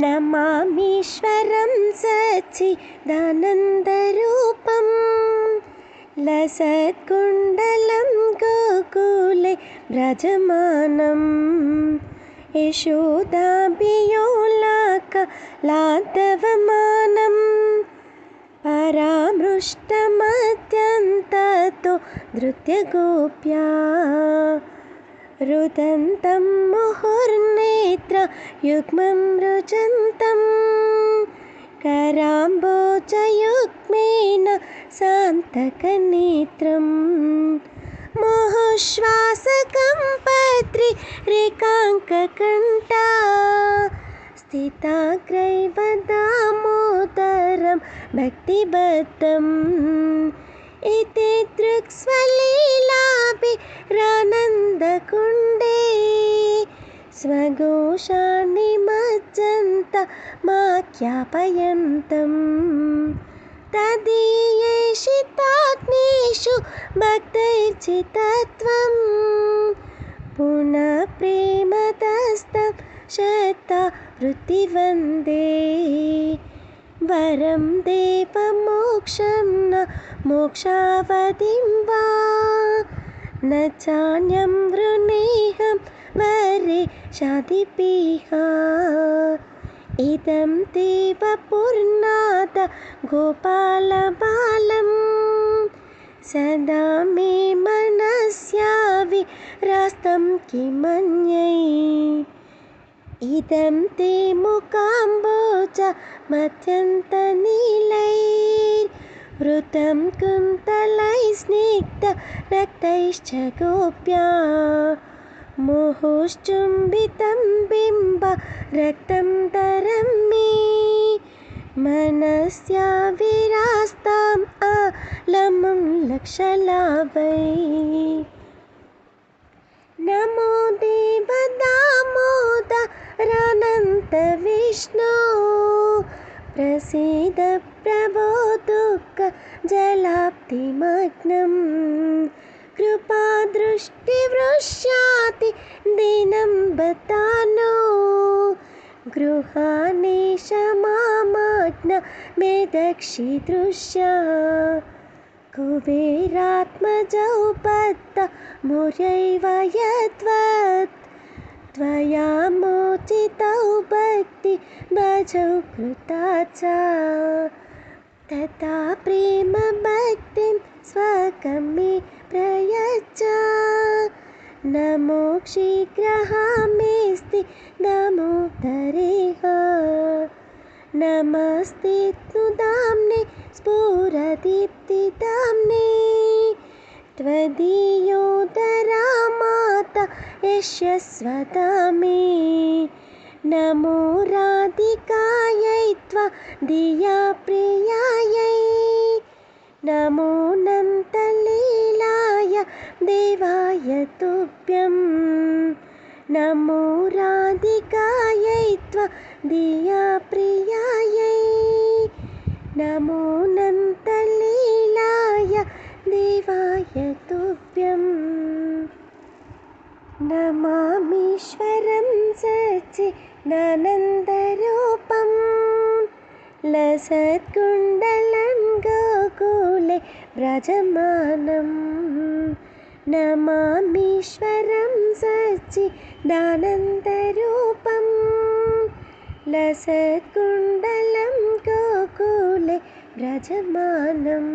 नमामीश्वरं सच्चिदानन्दरूपं लसत्कुण्डलं गोकुले व्रजमानं। यशोदाभियोलाकलाद्धवमानं परामृष्टमत्यन्ततो धृत्यगोप्या रुदन्तं मुहुर्नेत्रयुग्मं रुजन्तं। कराम्बोजयुग्मेन सान्तकनेत्रं मुहुश्वासकं पत्रिरेकाङ्ककण्ठा स्थिताग्रैव दामोदरं भक्तिबद्धम्। इति दृक्स्वलीलाभिरानन्दकुण्डे स्वघोषाणि मज्जन्त माख्यापयन्तं। तदीयेषिताग्नेषु भक्तैर्चितत्वं। पुनः प्रेमदस्तं शता वृत्तिवन्दे वरं देवमोक्षं न मोक्षावधिं वा। न चान्यं वृणेहं वरे शादिपिह इदं देवपूर्णाद गोपालबालं सदा मे मनस्याविरास्तं किमन्यै इदं ते मुकाम्बोज मध्यन्तनीलैर्वृतं कुन्तलैः स्निग्धरक्तैश्च गोप्या। मुहुश्चुम्बितं बिम्ब रक्तं तरं मे मनस्याविरास्ताम् आलमुं लक्षलाभै नमो देवदामोदरानन्तविष्णो प्रसीद प्रभो दुःखजलाप्तिमग्नं कृपादृष्टिवृष्याति दिनं बतानो। गृहाणेश मामाज्ञ मे दक्षिदृश्या कुबेरात्मजौ बद्ध मुरैव यद्वत्। त्वया मोचितौ भक्ति भजौ कृता च। तथा प्रेमभक्तिं स्वकं मे प्रयच्छ। नमो शीघ्रहामेस्ति दामोदरेह नमस्ते तुदाम्ने स्फुरदीप्तिदाम्ने त्वदीयोदरा माता यशस्वदा मे नमो राधिकायै त्वदीया प्रियायै नमो नन्तलीलाय देवाय तुभ्यं। नमो राधिकायै त्वदीया प्रियायै। नमो नन्तलीलाय देवाय तुभ्यं। नमामीश्वरं सच्चिदानन्दरूपं लसत्कुण्डलं गोकुले व्रजमानं नमामीश्वरं सच्चिदानन्दरूपं लसत्कुण्डलं गोकुले व्रजमानम्